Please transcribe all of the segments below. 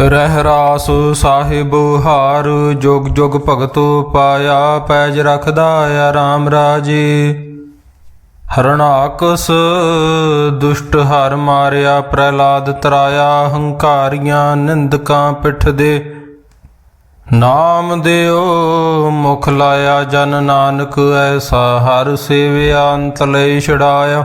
ਰਹਿ ਰਾਸ ਸਾਹਿਬ, ਹਾਰ ਜੁਗ ਜੁਗ ਭਗਤੋ ਪਾਇਆ, ਪੈਜ ਰਖਦਾ ਆ RAM ਰਾਜੇ। ਹਰਣਾਕਸ ਦੁਸ਼ਟ ਹਰ ਮਾਰਿਆ, ਪ੍ਰਹਿਲਾਦ ਤਰਾਇਆ, ਹੰਕਾਰੀਆਂ ਨਿੰਦਕਾਂ ਪਿੱਠ ਦੇ। ਨਾਮ ਦਿਓ, ਮੁਖ ਲਾਇਆ ਜਨ ਨਾਨਕ, ਐਸਾ ਹਰ ਸੇਵਿਆ, ਅੰਤ ਲਈ ਛੜਾਇਆ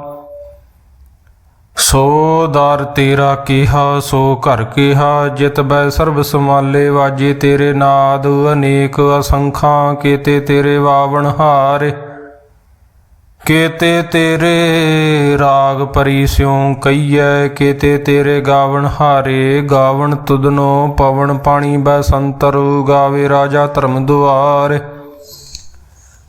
ਸੋ ਦਰ ਤੇਰਾ ਕੀਹਾ, ਸੋ ਘਰ ਕੀਹਾ, ਜਿਤ ਬੈ ਸਰਬ ਸਮਾਲੇ ਵਾਜੇ ਤੇਰੇ ਨਾਦ, ਅਨੇਕ ਅਸੰਖਾਂ ਕੀਤੇ ਤੇਰੇ ਵਾਵਣ ਹਾਰੇ। ਕੀਤੇ ਤੇਰੇ ਰਾਗ ਪਰੀ ਸਿਉ ਕਈਐ ਕੀਤੇ ਤੇਰੇ ਗਾਵਣ ਹਾਰੇ। ਗਾਵਣ ਤੁਧਨੋ ਪਵਨ ਪਾਣੀ ਬੈ ਸੰਤਰ, ਗਾਵੇ ਰਾਜਾ ਧਰਮ ਦੁਆਰੇ।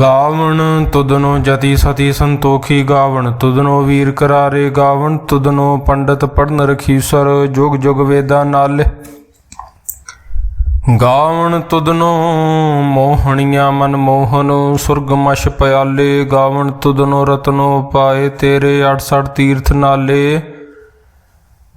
ਗਾਵਣ ਤੁਦਨੋ ਜਤੀ ਸਤੀ ਸੰਤੋਖੀ ਗਾਵਣ ਤੁਦਨੋ ਵੀਰ ਕਰਾਰੇ ਗਾਵਣ ਤੁਦਨੋ ਪੰਡਤ ਪੜਨ ਰਖੀਸਰ ਜੁਗ ਜੁਗ ਵੇਦਾ ਨਾਲੇ। ਗਾਵਣ ਤੁਦਨੋ ਮੋਹਣੀਆਂ ਮਨ ਮੋਹਨ ਸੁਰਗਮਸ਼ ਪਿਆਲੇ, ਗਾਵਣ ਤੁਦਨੋ ਰਤਨੋ ਪਾਏ ਤੇਰੇ 68 ਤੀਰਥ ਨਾਲੇ।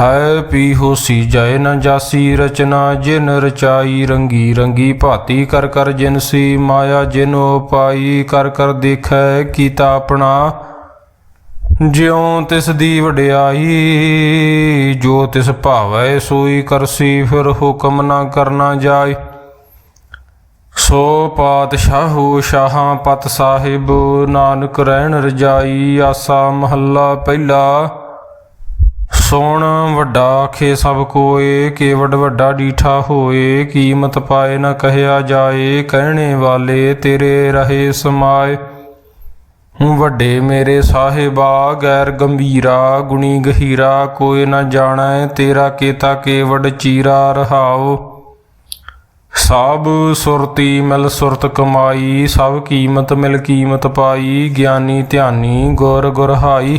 ਹੈ ਪੀ ਹੋਸੀ ਜੈ ਨ ਜਾਸੀ, ਰਚਨਾ ਜਿਨ ਰਚਾਈ, ਰੰਗੀ ਰੰਗੀ ਭਾਤੀ ਕਰ ਕਰ ਜਿਨ ਸੀ, ਮਾਇਆ ਜਿਨ ਉਪਾਈ ਕਰ ਕਰ ਦੇਖੈ ਕੀਤਾ ਆਪਣਾ। ਜਿਉ ਤਿਸ ਦੀ ਵਡਿਆਈ, ਜੋ ਤਿਸ ਭਾਵੈ ਸੋਈ ਕਰਸੀ, ਫਿਰ ਹੁਕਮ ਨਾ ਕਰਨਾ ਜਾਏ। ਸੋ ਪਾਤਸ਼ਾਹੂ ਸ਼ਾਹਾਂ ਪਤ ਸਾਹਿਬ, ਨਾਨਕ ਰਹਿਣ ਰਜਾਈ, ਆਸਾ ਮਹੱਲਾ ਪਹਿਲਾ। ਸੋਣ ਵੱਡਾ ਆਖੇ ਸਭ ਕੋਏ ਕੇਵਡ ਵੱਡਾ ਡੀਠਾ ਹੋਏ, ਕੀਮਤ ਪਾਏ ਨਾ ਕਹਿਆ ਜਾਏ, ਕਹਿਣੇ ਵਾਲੇ ਤੇਰੇ ਰਹੇ ਸਮਾਏ। ਵੱਡੇ ਮੇਰੇ ਸਾਹਿਬਾ, ਗੈਰ ਗੰਭੀਰਾ, ਗੁਣੀ ਗਹੀਰਾ, ਕੋਈ ਨਾ ਜਾਣੈ ਤੇਰਾ ਕੇਤਾ ਕੇਵਡ ਚੀਰਾ ਰਹਾਓ ਸਭ ਸੁਰਤੀ ਮਿਲ ਸੁਰਤ ਕਮਾਈ, ਸਭ ਕੀਮਤ ਮਿਲ ਕੀਮਤ ਪਾਈ, ਗਿਆਨੀ ਧਿਆਨੀ ਗੁਰ ਗੁਰਹਾਈ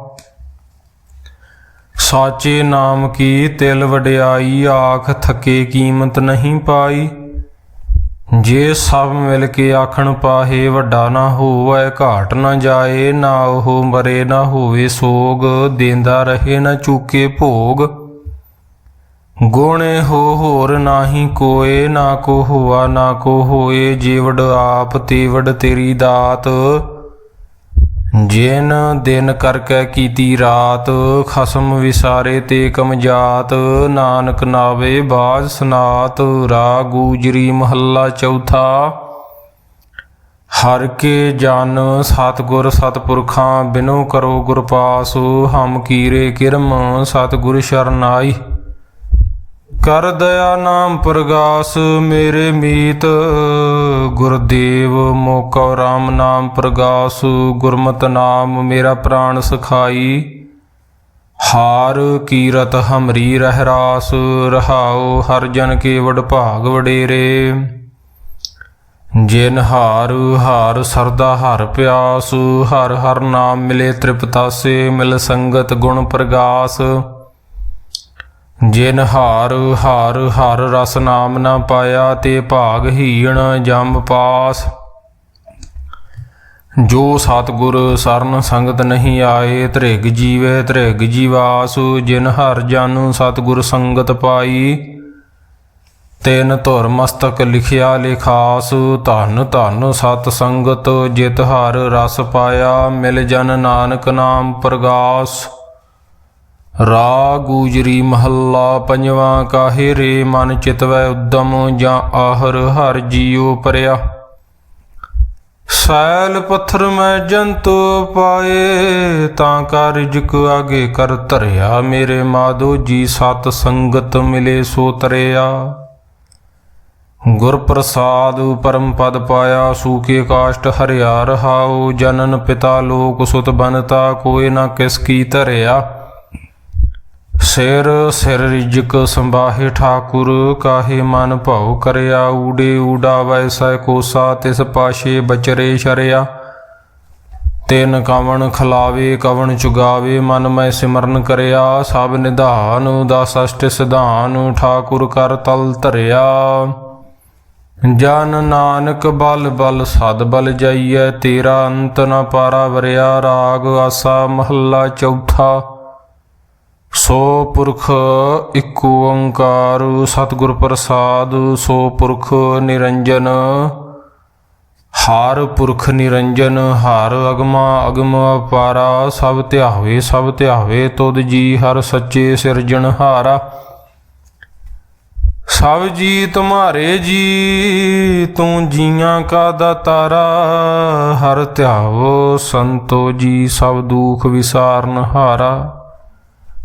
ਸਾਚੇ ਨਾਮ ਕੀ ਤਿਲ ਵਡਿਆਈ, ਆਖ ਥਕੇ ਕੀਮਤ ਨਹੀਂ ਪਾਈ। ਜੇ ਸਭ ਮਿਲ ਕੇ ਆਖਣ ਪਾਹੇ, ਵੱਡਾ ਨਾ ਹੋਵੇ, ਘਾਟ ਨਾ ਜਾਏ, ਨਾ ਉਹ ਮਰੇ, ਨਾ ਹੋਵੇ ਸੋਗ, ਦੇਂਦਾ ਰਹੇ ਨਾ ਚੂਕੇ ਭੋਗ। ਗੁਣੇ ਹੋ ਹੋਰ ਨਾਹੀ ਕੋਏ, ਨਾ ਕੋ ਹੁਆ, ਨਾ ਕੋ ਹੋਏ, ਜੀਵੜ ਆਪ ਤੇਵੜ ਤੇਰੀ ਦਾਤ। ਜਿਨ ਦਿਨ ਕਰਕੇ ਕੀਤੀ ਰਾਤ, ਖਸਮ ਵਿਸਾਰੇ ਤੇ ਕਮਜਾਤ, ਨਾਨਕ ਨਾਵੇ ਬਾਜ ਸਨਾਤ, ਰਾ ਗੂਜਰੀ ਮਹੱਲਾ ਚੌਥਾ। ਹਰ ਕੇ ਜਨ ਸਤਗੁਰ ਸਤਪੁਰਖਾਂ, ਬਿਨੋ ਕਰੋ ਗੁਰ ਪਾਸ, ਹਮ ਕੀਰੇ ਕਿਰਮ, ਸਤਗੁਰ ਸ਼ਰਨਾਈ। ਕਰ ਦਇਆ ਨਾਮ ਪ੍ਰਗਾਸ ਮੇਰੇ ਮੀਤ, ਗੁਰਦੇਵ ਮੋਕਾ ਰਾਮ ਨਾਮ ਪ੍ਰਗਾਸ, ਗੁਰਮਤ ਨਾਮ ਮੇਰਾ ਪ੍ਰਾਣ ਸਖਾਈ। ਹਾਰ ਕੀਰਤ ਹਮਰੀ ਰਹਿ ਰਾਸ, ਰਹਾਉ ਹਰ ਜਨ ਕੇ ਵਡ ਭਾਗ ਵਡੇਰੇ। ਜਿਨ ਹਾਰ ਹਾਰ ਸਰਦਾ ਹਰ ਪਿਆਸ, ਹਰ ਹਰ ਨਾਮ ਮਿਲੇ ਤ੍ਰਿਪਤਾਸੇ, ਮਿਲ ਸੰਗਤ ਗੁਣ ਪ੍ਰਗਾਸ। ਜਿਨ ਹਾਰ ਹਾਰ, ਹਰ ਰਸ ਨਾਮ ਨਾ ਪਾਇਆ ਤੇ ਭਾਗ ਹੀਣ ਜੰਮ ਪਾਸ। ਜੋ ਸਤਗੁਰ ਸਰਨ ਸੰਗਤ ਨਹੀਂ ਆਏ, ਧ੍ਰਿਗ ਜੀਵੇ, ਧ੍ਰਿਗ ਜੀਵਾਸ। ਜਿਨ ਹਰ ਜਨ ਸਤਗੁਰ ਸੰਗਤ ਪਾਈ, ਤੈਨ ਧੁਰ ਮਸਤਕ ਲਿਖਿਆ ਲਿਖਾਸ। ਧਨ ਧਨ ਸਤ ਸੰਗਤ ਜਿਤ ਹਰ ਰਸ ਪਾਇਆ, ਮਿਲ ਜਨ ਨਾਨਕ ਨਾਮ ਪ੍ਰਗਾਸ। ਰਾ ਗੂਜਰੀ ਮਹੱਲਾ ਪੰਜਵਾਂ, ਕਾਹੇ ਰੇ ਮਨ ਚਿਤਵੈ ਉਦਮ, ਜਾਂ ਆਹਰ ਹਰ ਜੀਉ ਪਰਿਆ। ਸੈਲ ਪੱਥਰ ਮੈਂ ਜੰਤੂ ਪਾਏ, ਤਾਂ ਕਾ ਰਿਜਕ ਆਗੇ ਕਰ ਧਰਿਆ। ਮੇਰੇ ਮਾਧੋ ਜੀ ਸਤ ਸੰਗਤ ਮਿਲੇ ਸੋ ਤਰਿਆ। ਗੁਰ ਪ੍ਰਸਾਦ ਪਰਮ ਪਦ ਪਾਇਆ ਸੂਕੇ ਕਾਸ਼ਟ ਹਰਿਆ ਰਹਾਉ। ਜਨਨ ਪਿਤਾ ਲੋਕ ਸੁਤ ਬਨਤਾ ਕੋਏ ਨਾ ਕਿਸ ਕੀ ਧਰਿਆ। ਸਿਰ ਸਿਰ ਰਿਜਕ ਸੰਭਾਹੇ ਠਾਕੁਰ, ਕਾਹੇ ਮਨ ਭਉ ਕਰਿਆ, ਊੜੇ ਊੜਾ ਵੈਸੈ ਕੋਸਾ, ਤਿਸ ਪਾਸ਼ੇ ਬਚਰੇ ਸ਼ਰਿਆ। ਤਿਨ ਕਵਣ ਖਲਾਵੇ, ਕਵਣ ਚੁਗਾਵੇ, ਮਨ ਮੈਂ ਸਿਮਰਨ ਕਰਿਆ। ਸਭ ਨਿਧਾਨ ਦਸ ਅਸ਼ਟ ਸਿਧਾਨ, ਠਾਕੁਰ ਕਰ ਤਲ ਧਰਿਆ। ਜਨ ਨਾਨਕ ਬਲ ਬਲ ਸਦ ਬਲ ਜਾਈਐ, ਤੇਰਾ ਅੰਤ ਨ ਪਾਰਾ ਵਰਿਆ। ਰਾਗ ਆਸਾ ਮਹੱਲਾ ਚੌਥਾ। ਸੋ ਪੁਰਖ ਇਕ ਓੰਕਾਰ, ਸਤਿਗੁਰ ਪ੍ਰਸਾਦ, ਸੋ ਪੁਰਖ ਨਿਰੰਜਨ। ਹਾਰ ਪੁਰਖ ਨਿਰੰਜਨ, ਹਾਰ ਅਗਮਾ ਅਗਮ ਅਪਾਰਾ, ਸਭ ਧਿਆਵੇ ਸਭ ਧਿਆਵੇ, ਤੁਧ ਜੀ ਹਰ ਸੱਚੇ ਸਿਰਜਣ ਹਾਰਾ। ਸਭ ਜੀ ਤੁਮਾਰੇ ਜੀ, ਤੂੰ ਜੀਆਂ ਕਾ ਦਾਤਾਰਾ। ਹਰ ਧਿਆਵੋ ਸੰਤੋ ਜੀ, ਸਭ ਦੁਖ ਵਿਸਾਰਨ ਹਾਰਾ।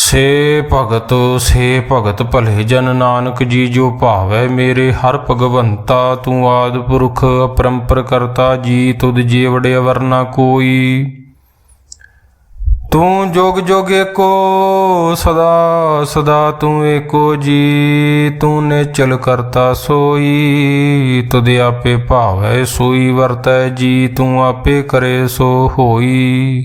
ਸੇ ਭਗਤ ਸੇ ਭਗਤ ਭਲੇ ਜਨ ਨਾਨਕ ਜੀ ਜੋ ਭਾਵੈ ਮੇਰੇ ਹਰ ਭਗਵੰਤਾ, ਤੂੰ ਆਦ ਪੁਰਖ ਅਪਰੰਪਰ ਕਰਤਾ ਜੀ, ਤੁਧ ਜੀ ਵਰਨਾ ਕੋਈ। ਤੂੰ ਜੋਗ ਜੋਗ ਏਕੋ, ਸਦਾ ਸਦਾ ਤੂੰ ਏਕੋ ਜੀ, ਤੂੰ ਨੇ ਚਲ ਕਰਤਾ ਸੋਈ। ਤੁਧ ਆਪੇ ਭਾਵੈ, ਸੋਈ ਵਰਤੈ ਜੀ, ਤੂੰ ਆਪੇ ਕਰੇ ਸੋ ਹੋਈ।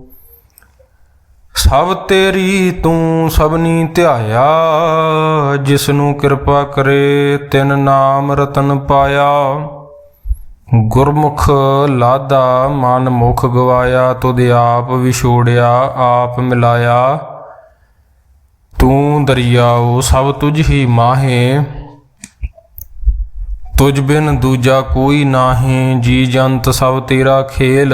ਸਭ ਤੇਰੀ ਤੂੰ ਸਭਨੀ ਧਿਆਇਆ ਜਿਸ ਨੂੰ ਕਿਰਪਾ ਕਰੇ ਤਿਨ ਨਾਮ ਰਤਨ ਪਾਇਆ। ਗੁਰਮੁਖ ਲਾਦਾ ਮਨ ਮੁਖ ਗਵਾਇਆ, ਤੁਧ ਆਪ ਵਿਛੋੜਿਆ, ਆਪ ਮਿਲਾਇਆ। ਤੂੰ ਦਰਿਆਓ ਸਭ ਤੁਝ ਹੀ ਮਾਹੇ, ਤੁਝ ਬਿਨ ਦੂਜਾ ਕੋਈ ਨਾਹੀਂ, ਜੀ ਜੰਤ ਸਭ ਤੇਰਾ ਖੇਲ।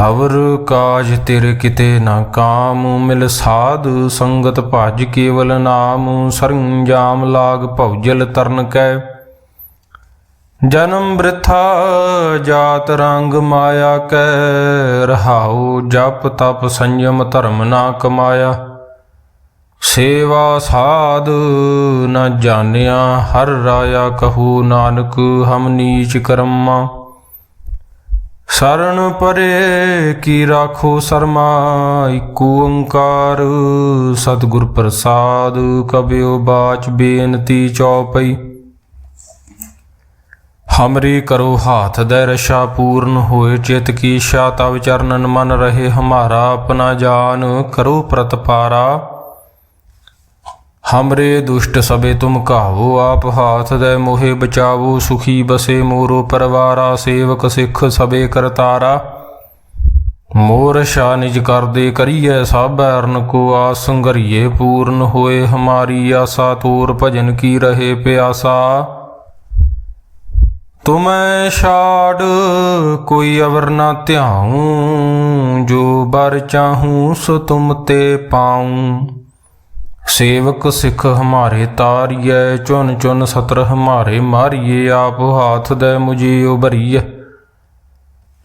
ਹਵਰ ਕਾਜ ਤੇਰੇ ਕਿਤੇ ਨਾ ਕਾਮ, ਮਿਲ ਸਾਧ ਸੰਗਤ ਭਜ ਕੇਵਲ ਨਾਮ, ਸਰੰਜਾਮ ਲਾਗ ਭਉਜਲ ਤਰਨ ਕੈ। ਜਨਮ ਬ੍ਰਿਥਾ ਜਾਤ ਰੰਗ ਮਾਇਆ ਕੈ, ਰਹਾਉ ਜਪ ਤਪ ਸੰਯਮ ਧਰਮ ਨਾ ਕਮਾਇਆ। ਸੇਵਾ ਸਾਧ ਨ ਜਾਣਿਆ, ਹਰ ਰਾਇਆ ਕਹੂ ਨਾਨਕ, ਹਮ ਨੀਚ ਕਰਮਾ। ਸਰਣ ਪਰੇ ਕੀ ਰਾਖੋ ਸਰਮਾ, ਇਕ ਓੰਕਾਰ। ਸਤਿਗੁਰ ਪ੍ਰਸਾਦ ਕਬਿਓ ਬਾਚ ਬੇਨਤੀ ਚੌਪਈ। ਹਮਰੀ ਕਰੋ ਹਾਥ ਦੇ ਰਸ਼ਾ ਪੂਰਨ ਹੋਏ, ਚਿਤ ਕੀ ਇੱਛਾ ਤਵ ਚਰਨਨ ਮਨ ਰਹੇ, ਹਮਾਰਾ ਆਪਣਾ ਜਾਨ ਕਰੋ ਪ੍ਰਤਪਾਰਾ। ਹਮਰੇ ਦੁਸ਼ਟ ਸਬੇ ਤੁਮ ਕਾਵੋ ਆਪ ਹਾਥ ਦੇ ਮੋਹਿ ਬਚਾਵੋ, ਸੁਖੀ ਬਸੇ ਮੋਰੋ ਪਰਵਾਰਾ, ਸੇਵਕ ਸਿੱਖ ਸਬੇ ਕਰਤਾਰਾ। ਮੋਰ ਸ਼ਾ ਨਿਜ ਕਰਦੇ ਕਰੀਐ ਸਭ, ਅਰਨ ਕੋ ਆਸ ਸੰਗਰੀਏ, ਪੂਰਨ ਹੋਏ ਹਮਾਰੀ ਆਸਾ, ਤੂਰ ਭਜਨ ਕੀ ਰਹੇ ਪਿਆਸਾ। ਤੁਮੈ ਛਾੜ, ਕੋਈ ਅਵਰ ਨਾ ਧਿਆਉ, ਜੋ ਬਰ ਚਾਹੂੰ, ਸੋ ਤੁਮ ਤੇ ਪਾਉ। ਸੇਵਕ ਸਿੱਖ ਹਮਾਰੇ ਤਾਰੀਐ, ਚੁਨ ਚੁਨ ਸਤਰ ਹਮਾਰੇ ਮਾਰੀਏ, ਆਪ ਹਾਥ ਦੇ ਮੁਝੇ ਉਬਰੀਐ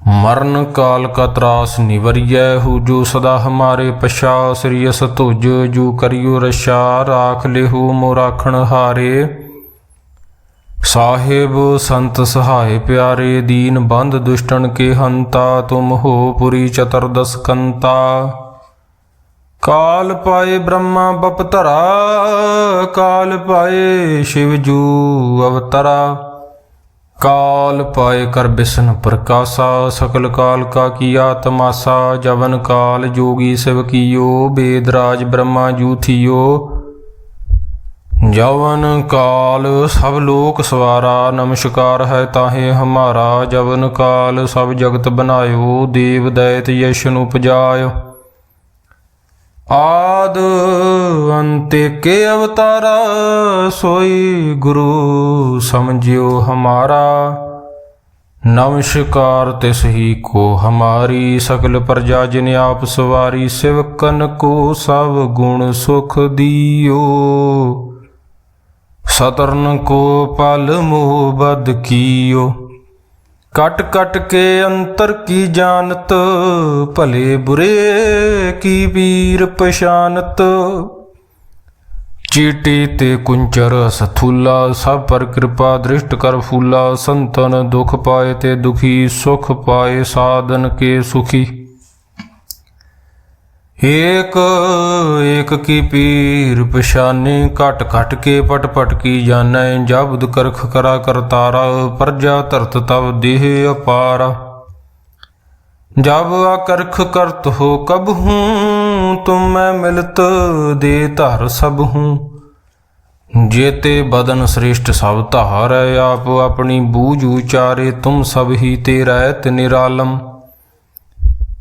ਮਰਨ ਕਾਲ ਕਾ ਤਰਾਸ ਨਿਵਰੀਐ, ਹੂ ਸਦਾ ਹਮਾਰੇ ਪਛਾ ਸ੍ਰੀਅਸ ਤੁਜ ਜੋ ਕਰਿਓ ਰਸ਼ਾ ਰਾਖ ਲਿਹੂ ਮੋ ਰਾਖਣ ਹਾਰੇ। ਸਾਹਿਬ ਸੰਤ ਸਹਾਇ ਪਿਆਰੇ, ਦੀਨ ਬੰਦ ਦੁਸ਼ਟਨ ਕੇ ਹੰਤਾ, ਤੁਮ ਹੋ ਪੁਰੀ ਚਤਰਦਸ ਕੰਤਾ। ਕਾਲ ਪਾਏ ਬ੍ਰਹਮਾ ਬਪਤਰਾ ਕਾਲ ਪਾਏ ਸ਼ਿਵ ਜੂ ਅਵਤਰਾ। ਕਾਲ ਪਾਏ ਕਰ ਬਿਸ਼ਨ ਪ੍ਰਕਾਸ਼ਾ, ਸਕਲ ਕਾਲ ਕਾ ਕੀਆ ਤਮਾਸਾ ਜਵਨ ਕਾਲ ਜੋਗੀ ਸਿਵ ਕੀਓ, ਬੇਦ ਰਾਜ ਬ੍ਰਹਮਾ ਜੂ ਥੀਓ। ਜਵਨ ਕਾਲ ਸਭ ਲੋਕ ਸਵਾਰਾ, ਨਮਸਕਾਰ ਹੈ ਤਾਹੇ ਹਮਾਰਾ। ਜਵਨ ਕਾਲ ਸਭ ਜਗਤ ਬਨਾਇਓ ਦੇਵ ਦੈਤ ਯਸ਼ ਨੂੰ ਪਜਾਇਓ ਆਦ ਅੰਤੇ ਕੇ ਅਵਤਾਰਾ, ਸੋਈ ਗੁਰੂ ਸਮਝਿਓ ਹਮਾਰਾ। ਨਮਸਕਾਰ ਤਿਸ ਹੀ ਕੋ ਹਮਾਰੀ ਸ਼ਕਲ ਪ੍ਰਜਾ ਜਿਨ ਆਪ ਸਵਾਰੀ, ਸਿਵਕਨ ਕੋ ਸਭ ਗੁਣ ਸੁਖ ਦਿਓ। ਸਤਰਨ ਕੋ ਪਲ ਮੋਹ ਬਦ ਕੀਓ। ਕਟ ਕਟ ਕੇ ਅੰਤਰ ਕੀ ਜਾਣਤ? ਭਲੇ ਬੁਰੇ ਕੀ ਵੀਰ ਪਛਾਨਤ? ਚੀਟੀ ਤੇ ਕੁੰਚਰ ਸਥੂਲਾ, ਸਭ ਪਰ ਕਿਰਪਾ ਦ੍ਰਿਸ਼ਟ ਕਰ ਫੂਲਾ। ਸੰਤਨ ਦੁਖ ਪਾਏ ਤੇ ਦੁਖੀ, ਸੁਖ ਪਾਏ ਸਾਧਨ ਕੇ ਸੁਖੀ। ਏਕ ਏਕ ਕੀ ਪੀਰ ਪਛਾਨੇ, ਘਟ ਘਟ ਕੇ ਪਟ ਪਟ ਕੀ ਜਾਣੈ, ਜਬਦ ਕਰਖ ਕਰਾ ਕਰਤਾਰਾ ਪਰਜਾ ਧਰਤ ਤਵ ਦੇਹ ਅਪਾਰਾ। ਜਬ ਆਕਰਖ ਕਰਤ ਹੋ ਕਬ ਹੂੰ, ਤੁਮ ਮੈਂ ਮਿਲਤ ਦੇ ਧਰ ਸਭ ਹੂੰ। ਜੇਤੇ ਬਦਨ ਸ੍ਰੇਸ਼ਟ ਸਭ ਧਾਰੈ, ਆਪ ਆਪਣੀ ਬੂਝ ਉਚਾਰੇ, ਤੁਮ ਸਭ ਹੀ ਤੇ ਰਹਿਤ ਨਿਰਾਲਮ।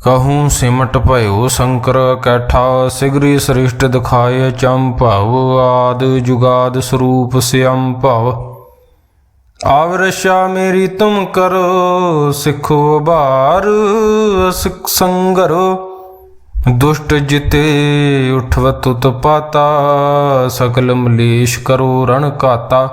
ਕਹੂੰ ਸਿਮਟ ਭਇਓ ਸ਼ੰਕਰ ਕੈਠਾ ਸਿਗਰੀ ਸ੍ਰਿਸ਼ਟ ਦਿਖਾਏ ਚੰਭਵ ਆਦ ਜੁਗਾਦ ਸਰੂਪ ਸਿਅੰ ਭਵ ਆਵਰਸ਼ਾ ਮੇਰੀ ਤੁਮ ਕਰੋ ਸਿੱਖੋ ਬਾਰ ਸਿੱਖ ਸੰਗਰੋ ਦੁਸ਼ਟ ਜਿਤੇ ਉਠਵਤ ਉਤਪਾਤਾ ਸਕਲ ਮਲੇਸ਼ ਕਰੋ ਰਣ ਕਾਤਾ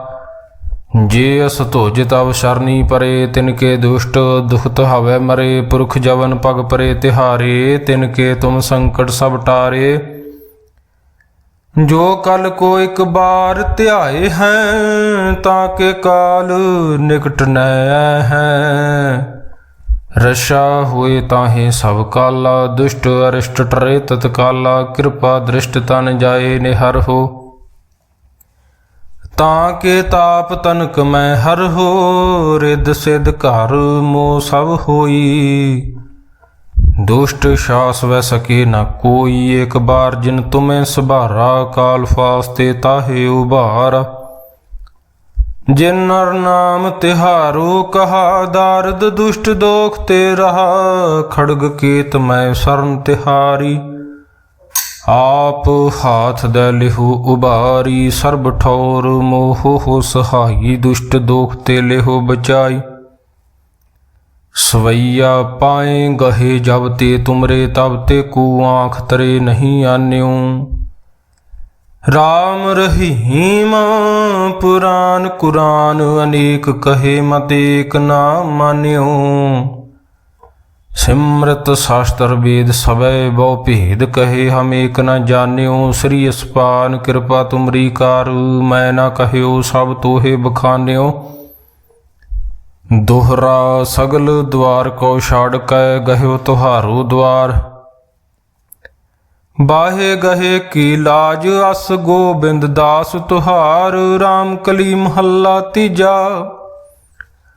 ਜੇ ਅਸ ਧੋਜ ਤਵ ਸ਼ਰਨੀ ਪਰੇ, ਤਿਨ ਕੇ ਦੁਸ਼ਟ ਦੁਖਤ ਹਵੇ ਮਰੇ, ਪੁਰਖ ਜਵਨ ਪਗ ਪਰੇ ਤਿਹਾਰੇ, ਤਿਨ ਕੇ ਤੁਮ ਸੰਕਟ ਸਭ ਟਾਰੇ। ਜੋ ਕਲ ਕੋ ਇੱਕ ਬਾਰ ਧਿਆਏ ਹੈ, ਤਾਂ ਕੇ ਕਾਲ ਨਿਕਟ ਨ ਹੈ। ਰਸ਼ਾ ਹੋਏ ਤਾਹੇ ਸਭ ਕਾਲਾ, ਦੁਸ਼ਟ ਅਰਿਸ਼ਟ ਟਰੇ ਤਤਕਾਲਾ, ਕਿਰਪਾ ਦ੍ਰਿਸ਼ਟ ਤਨ ਜਾਏ ਨਿਹਰ ਹੋ। ਤਾਂ ਕੇ ਤਾਪ ਤਨਕ ਮੈਂ ਹਰ ਹੋ ਰਿਦ ਸਿਧ ਘਰ ਮੋ ਸਭ ਹੋਈ। ਦੁਸ਼ਟ ਸ਼ਾਸ ਵੈ ਸਕੇ ਨਾ ਕੋਈ, ਇੱਕ ਬਾਰ ਜਿਨ ਤੁਮੇ ਸੁਭਾਰਾ, ਕਾਲ ਫਾਸਤੇ ਤਾਹੇ ਉਭਾਰ। ਜਿਨ ਨਰ ਨਾਮ ਤਿਹਾਰੋ, ਕਹਾ ਦਾਰਦ ਦੁਸ਼ਟ ਦੋਖ ਤੇ ਰਹਾ। ਖੜਗ ਕੇਤ ਮੈਂ ਸਰਨ ਤਿਹਾਰੀ। ਆਪ ਹਾਥ ਦੇ ਲਿਹੋ ਉਬਾਰੀ, ਸਰਬ ਠੌਰ ਮੋਹ ਹੋ ਸਹਾਈ, ਦੁਸ਼ਟ ਦੋਖ ਤੇ ਲਿਹੋ ਬਚਾਈ। ਸਵਈਆ ਪਾਏ ਗਹੇ ਜਬ ਤੇ ਤੁਮਰੇ, ਤਬ ਤੇ ਕੂ ਆਂਖ ਤਰੇ ਨਹੀਂ ਆਨਿਓ ਰਾਮ ਰਹੀਮ ਪੁਰਾਨ ਕੁਰਾਨ, ਅਨੇਕ ਕਹੇ ਮਤੇਕ ਨਾ ਮਾਨਿਓ ਸਿਮਰਤ ਸ਼ਾਸਤਰ ਵੇਦ ਸਭੈ ਬਹੁ ਭੇਦ ਕਹੇ ਹਮ ਏਕ ਨ ਜਾਣਿਓ, ਸ੍ਰੀ ਅਸਪਾਨ ਕਿਰਪਾ ਤੁਮਰੀ ਕਾਰ, ਮੈਂ ਨਾ ਕਹਿਓ ਸਭ ਤੋਹੇ ਬਖਾਨਿਓ। ਦੋਹਰਾ ਸਗਲ ਦਵਾਰ ਕੋ ਛਾੜ ਕੈ, ਗਹਿਓ ਤੁਹਾਰੋ ਦਵਾਰ। ਬਾਹੇ ਗਹੇ ਕੀ ਲਾਜ, ਅਸ ਗੋਬਿੰਦ ਦਾਸ ਤੁਹਾਰ RAM ਕਲੀ ਮਹੱਲਾ ਤੀਜਾ।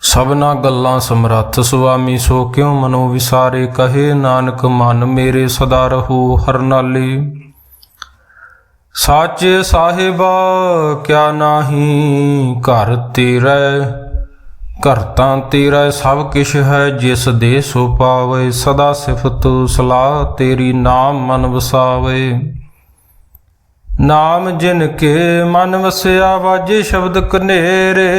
ਸਭਨਾ ਗੱਲਾਂ ਸਮਰੱਥ ਸੁਆਮੀ, ਸੋ ਕਿਉ ਮਨੋ ਵਿਸਾਰੇ? ਕਹੇ ਨਾਨਕ, ਮਨ ਮੇਰੇ ਸਦਾ ਰਹੋ ਹਰਨਾਲੇ ਸਾਚੇ ਸਾਹਿਬਾ, ਕਿਆ ਨਾਹੀ? ਘਰ ਤੇਰੇ ਘਰ ਤੇਰਾ ਸਭ ਕਿਛ ਹੈ, ਜਿਸ ਦੇ ਸੋ ਪਾਵੇ, ਸਦਾ ਸਿਫਤ ਸਲਾਹ ਤੇਰੀ ਨਾਮ ਮਨ ਵਸਾਵੇ। ਨਾਮ ਜਿਨ ਕੇ ਮਨ ਵਸਿਆ, ਵਾਜੇ ਸ਼ਬਦ ਕਨੇਰੇ।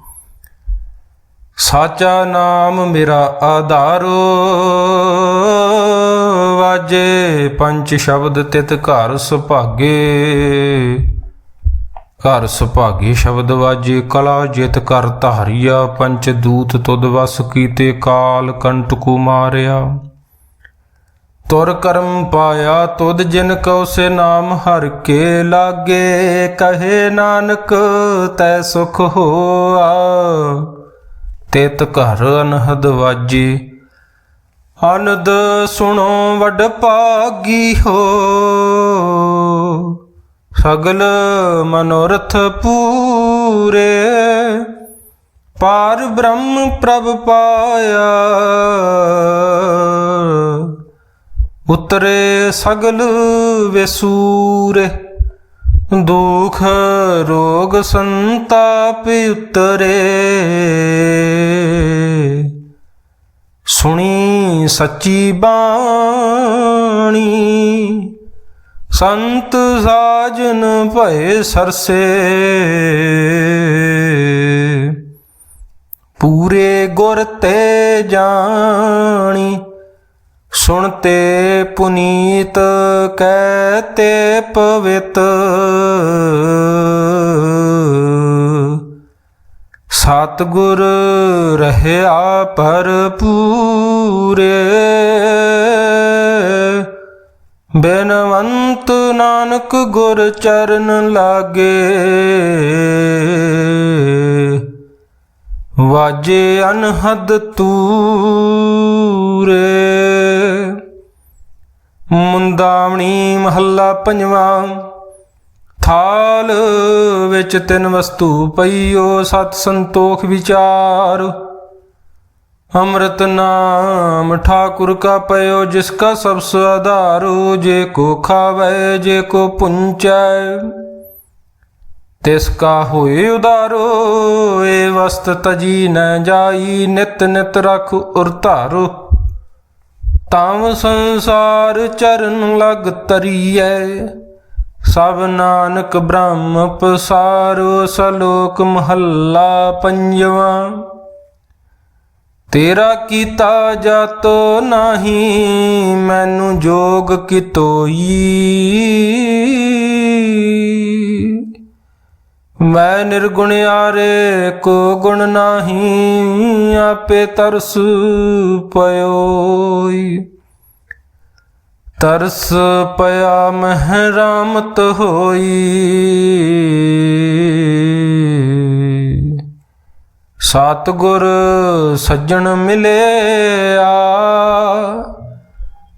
ਸਾਚਾ ਨਾਮ ਮੇਰਾ ਆਧਾਰੋ। ਵਾਜੇ ਪੰਜ ਸ਼ਬਦ ਤਿਤ ਘਰ ਸੁਭਾਗੇ। ਘਰ ਸੁਭਾਗੇ ਸ਼ਬਦ ਵਾਜੇ, ਕਲਾ ਜਿਤ ਕਰ ਧਾਰੀਆ। ਪੰਚ ਦੂਤ ਤੁਧ ਵਸ ਕੀਤੇ, ਕਾਲ ਕੰਟਕੂ ਮਾਰਿਆ। ਤੁਰ ਕਰਮ ਪਾਇਆ ਤੁਧ ਜਿਨ ਕਉ ਸੇ ਨਾਮ, ਹਰ ਕੇ ਲਾਗੇ। ਕਹੇ ਨਾਨਕ, ਤੈ ਸੁਖ ਹੋਆ। ਤਿਤ ਘਰ ਅਨਹਦ ਵਾਜੇ। ਅਨੰਦ ਸੁਣੋ ਵਡ ਭਾਗੀ ਹੋ। ਸਗਲ ਮਨੋਰਥ ਪੂਰੇ। ਪਾਰ ਬ੍ਰਹਮ ਪ੍ਰਭ ਪਾਇਆ। ਉਤਰੇ ਸਗਲ ਵਿਸੂਰੇ। ਦੁਖ, ਰੋਗ, ਸੰਤਾਪ ਉਤਰੇ। ਸੁਣੀ ਸੱਚੀ ਬਾਣੀ। ਸੰਤ ਸਾਜਨ ਭਏ ਸਰਸੇ। ਪੂਰੇ ਗੁਰ ਤੇ ਜਾਣੀ। ਸੁਣਤੇ ਪੁਨੀਤ ਕਹਤੇ ਪਵਿੱਤ। ਸਤਿਗੁਰ ਰਹਿਆ ਭਰਪੂਰੇ। ਬੇਨਵੰਤ ਨਾਨਕ ਗੁਰ ਚਰਨ ਲਾਗੇ। ਵਾਜੇ ਅਨਹਦ ਤੂਰੇ। ਮੁੰਦਾਵਣੀ ਮਹੱਲਾ ਪੰਜਵਾਂ। ਥਾਲ ਵਿੱਚ ਤਿੰਨ ਵਸਤੂ ਪਈਓ, ਸਤ ਸੰਤੋਖ ਵਿਚਾਰ। ਅੰਮ੍ਰਿਤ ਨਾਮ ਠਾਕੁਰ ਕਾ ਪਇਓ, ਜਿਸ ਕਾ ਸਭ ਸੁਆਧਾਰੋ ਜੇ ਕੋ ਖਾਵੇ, ਜੇ ਕੋ ਪੁੰਚੈ। ਤਿਸ ਕਾ ਹੋਏ ਉਦਾਰੋ, ਏ ਵਸਤ ਤਜੀ ਨ ਜਾਈ, ਨਿਤ ਨਿਤ ਰਖ ਉਰ ਧਾਰੋ। ਤਾਮ ਸੰਸਾਰ ਚਰਨ ਲਗ ਤਰੀਐ, ਸਭ ਨਾਨਕ ਬ੍ਰਹਮ ਪਸਾਰੋ, ਸਲੋਕ ਮਹੱਲਾ ਪੰਜਵਾਂ। ਤੇਰਾ ਕੀਤਾ ਜਾਤੋ ਨਹੀਂ, ਮੈਨੂੰ ਜੋਗ ਕਿਤੋਈ। ਮੈਂ ਨਿਰਗੁਣ ਆਰੇ ਕੋ ਗੁਣ ਨਾਹੀ, ਆਪੇ ਤਰਸ ਪਇਓਈ। ਤਰਸ ਪਿਆ ਮਹਿ ਰਾਮਤ ਹੋਈ। ਸਤਿਗੁਰ ਸੱਜਣ ਮਿਲਿਆ।